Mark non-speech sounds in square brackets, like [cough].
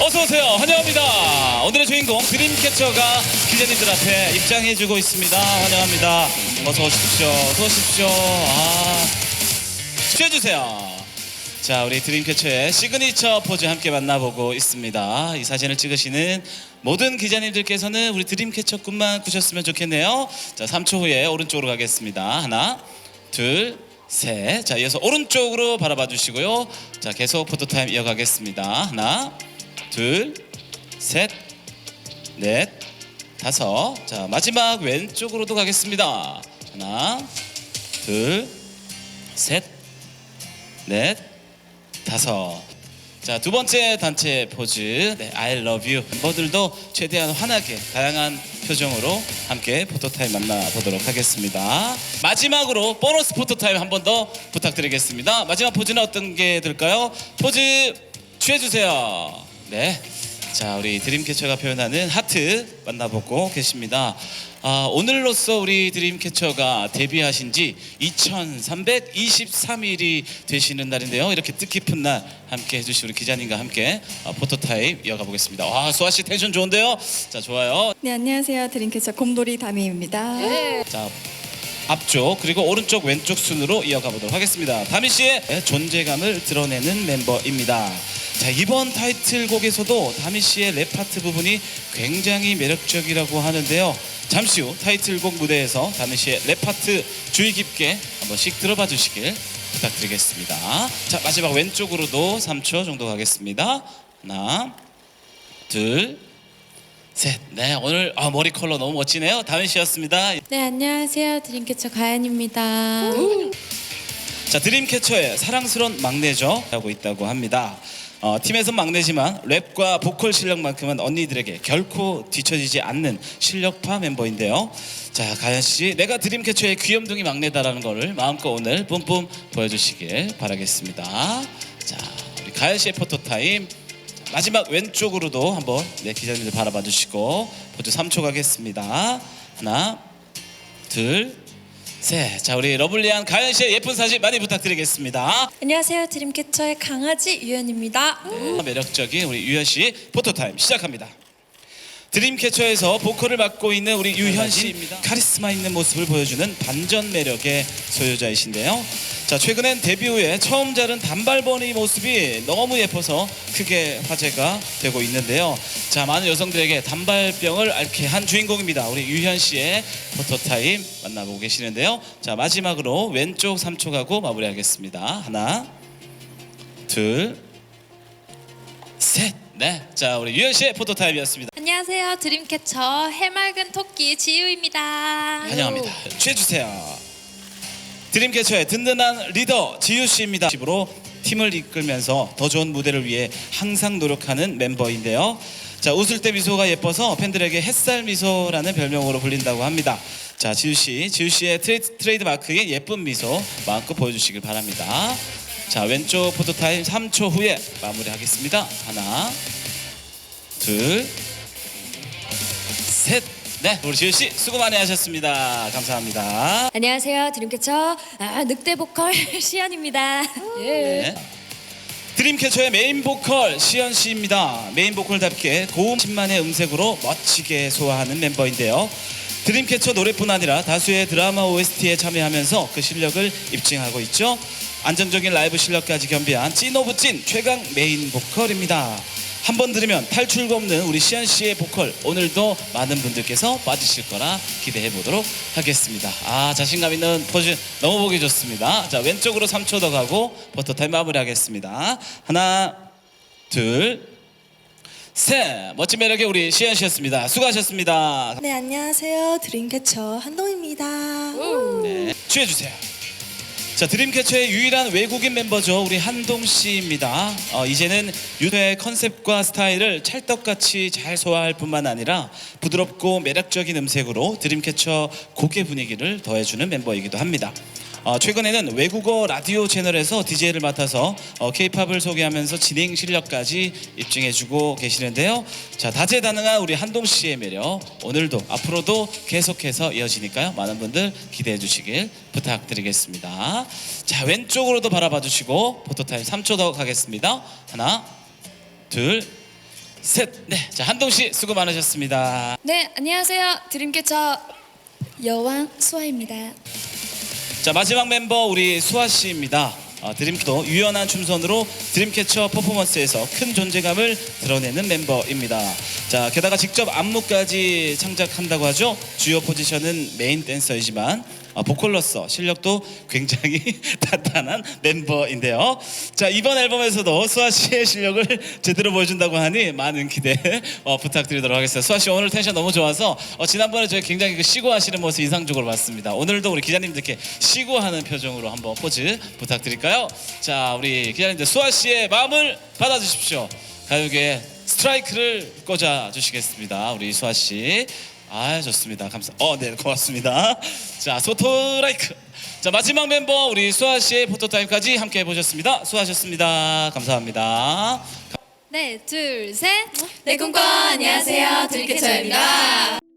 어서 오세요. 환영합니다. 오늘의 주인공 드림캐쳐가 기자님들 앞에 입장해주고 있습니다. 환영합니다. 어서 오십시오. 어서 오십시오. 아, 취해주세요. 자, 우리 드림캐쳐의 시그니처 포즈 함께 만나보고 있습니다. 이 사진을 찍으시는 모든 기자님들께서는 우리 드림캐쳐꾼만 꾸셨으면 좋겠네요. 자, 3초 후에 오른쪽으로 가겠습니다. 하나, 둘, 셋. 자, 이어서 오른쪽으로 바라봐 주시고요. 자, 계속 포토타임 이어가겠습니다. 하나, 둘, 셋, 넷, 다섯. 자, 마지막 왼쪽으로도 가겠습니다. 하나, 둘, 셋, 넷, 다섯. 자, 두 번째 단체 포즈. 네, I love you. 멤버들도 최대한 환하게 다양한 표정으로 함께 포토타임 만나보도록 하겠습니다. 마지막으로 보너스 포토타임 한 번 더 부탁드리겠습니다. 마지막 포즈는 어떤 게 될까요? 포즈 취해주세요. 네. 자, 우리 드림캐쳐가 표현하는 하트 만나보고 계십니다. 아, 오늘로써 우리 드림캐쳐가 데뷔하신 지 2323일이 되시는 날인데요. 이렇게 뜻깊은 날 함께 해주신 우리 기자님과 함께 아, 포토타임 이어가 보겠습니다. 와, 수아 씨 텐션 좋은데요? 자, 좋아요. 네 안녕하세요 드림캐쳐 곰돌이 다미입니다. 자 앞쪽 그리고 오른쪽 왼쪽 순으로 이어가 보도록 하겠습니다. 다미 씨의 존재감을 드러내는 멤버입니다. 자 이번 타이틀곡에서도 다미 씨의 랩 파트 부분이 굉장히 매력적이라고 하는데요. 잠시 후 타이틀곡 무대에서 다미 씨의 랩 파트 주의 깊게 한 번씩 들어봐 주시길 부탁드리겠습니다. 자 마지막 왼쪽으로도 3초 정도 가겠습니다. 하나, 둘, 셋. 네 오늘 아, 머리 컬러 너무 멋지네요. 다미 씨였습니다. 네 안녕하세요 드림캐쳐 가연입니다. 자 드림캐쳐의 사랑스러운 막내죠 하고 있다고 합니다. 어, 팀에서 막내지만 랩과 보컬 실력만큼은 언니들에게 결코 뒤처지지 않는 실력파 멤버인데요. 자 가연 씨, 내가 드림캐쳐의 귀염둥이 막내다라는 거를 마음껏 오늘 뿜뿜 보여주시길 바라겠습니다. 자 우리 가연 씨의 포토 타임. 마지막 왼쪽으로도 한번 네, 기자님들 바라봐 주시고 포즈 3초 가겠습니다. 하나, 둘, 셋. 자, 우리 러블리한 가연 씨의 예쁜 사진 많이 부탁드리겠습니다. 안녕하세요 드림캐쳐의 강아지 유연입니다. 네, 매력적인 우리 유현 씨 포토 타임 시작합니다. 드림캐쳐에서 보컬을 맡고 있는 우리 유현 씨입니다. 카리스마 있는 모습을 보여주는 반전 매력의 소유자이신데요. 자, 최근엔 데뷔 후에 처음 자른 단발머리 모습이 너무 예뻐서 크게 화제가 되고 있는데요. 자, 많은 여성들에게 단발병을 앓게 한 주인공입니다. 우리 유현 씨의 포토 타임 만나보고 계시는데요. 자, 마지막으로 왼쪽 3초 가고 마무리하겠습니다. 하나, 둘, 셋. 네. 자, 우리 유현 씨의 포토 타임이었습니다. 안녕하세요. 드림캐쳐 해맑은 토끼 지우입니다. 환영합니다. 취해주세요. 드림캐쳐의 든든한 리더 지유 씨입니다. 집으로 팀을 이끌면서 더 좋은 무대를 위해 항상 노력하는 멤버인데요. 자 웃을 때 미소가 예뻐서 팬들에게 햇살 미소라는 별명으로 불린다고 합니다. 자 지유 씨, 지유 씨의 트레이드, 트레이드 마크의 예쁜 미소 마음껏 보여주시길 바랍니다. 자 왼쪽 포토 타임 3초 후에 마무리하겠습니다. 하나, 둘, 셋. 네, 우리 지우 씨 수고 많이 하셨습니다. 감사합니다. 안녕하세요 드림캐쳐 아, 늑대 보컬 [laughs] 시연입니다. 예. 네. 드림캐쳐의 메인 보컬 시연 씨입니다. 메인 보컬답게 고음 10만의 음색으로 멋지게 소화하는 멤버인데요. 드림캐쳐 노래뿐 아니라 다수의 드라마 OST에 참여하면서 그 실력을 입증하고 있죠. 안정적인 라이브 실력까지 겸비한 찐 오브 찐 최강 메인 보컬입니다. 한 번 들으면 탈출구 없는 우리 시연 씨의 보컬 오늘도 많은 분들께서 빠지실 거라 기대해 보도록 하겠습니다. 아 자신감 있는 포즈 너무 보기 좋습니다. 자 왼쪽으로 3초 더 가고 포토타임 마무리하겠습니다. 하나 둘 셋. 멋진 매력의 우리 시연 씨였습니다. 수고하셨습니다. 네 안녕하세요 드림캐쳐 한동입니다. 네, 취해주세요. 자 드림캐쳐의 유일한 외국인 멤버죠 우리 한동 씨입니다. 어, 이제는 유도의 컨셉과 스타일을 찰떡같이 잘 소화할 뿐만 아니라 부드럽고 매력적인 음색으로 드림캐쳐 곡의 분위기를 더해주는 멤버이기도 합니다. 어, 최근에는 외국어 라디오 채널에서 DJ를 맡아서 어, K-팝을 소개하면서 진행 실력까지 입증해주고 계시는데요. 자 다재다능한 우리 한동 씨의 매력 오늘도 앞으로도 계속해서 이어지니까요. 많은 분들 기대해 주시길 부탁드리겠습니다. 자 왼쪽으로도 바라봐 주시고 포토타임 3초 더 가겠습니다. 하나, 둘, 셋. 네, 자 한동 씨 수고 많으셨습니다. 네, 안녕하세요. 드림캐쳐 여왕 수아입니다. 자 마지막 멤버 우리 수아 씨입니다. 어, 드림도 유연한 춤선으로 드림캐쳐 퍼포먼스에서 큰 존재감을 드러내는 멤버입니다. 자 게다가 직접 안무까지 창작한다고 하죠. 주요 포지션은 메인 댄서이지만 어, 보컬로서 실력도 굉장히 [laughs] 탄탄한 멤버인데요. 자 이번 앨범에서도 수아 씨의 실력을 제대로 보여준다고 하니 많은 기대 어, 부탁드리도록 하겠습니다. 수아 씨 오늘 텐션 너무 좋아서 어, 지난번에 저희 굉장히 그 쉬고 하시는 모습 인상적으로 봤습니다. 오늘도 우리 기자님들께 쉬고 하는 표정으로 한번 포즈 부탁드릴까요? 자 우리 기자님들 수아 씨의 마음을 받아주십시오. 가요계 스트라이크를 꽂아 주시겠습니다. 우리 수아 씨. 아 좋습니다. 감사. 어, 네 고맙습니다. [laughs] 자 소토라이크. 자 마지막 멤버 우리 수아 씨의 포토타임까지 함께 해보셨습니다. 수고하셨습니다. 감사합니다. 네, 둘, 셋. 네, 꿈꿔. 안녕하세요. 드림캐쳐입니다.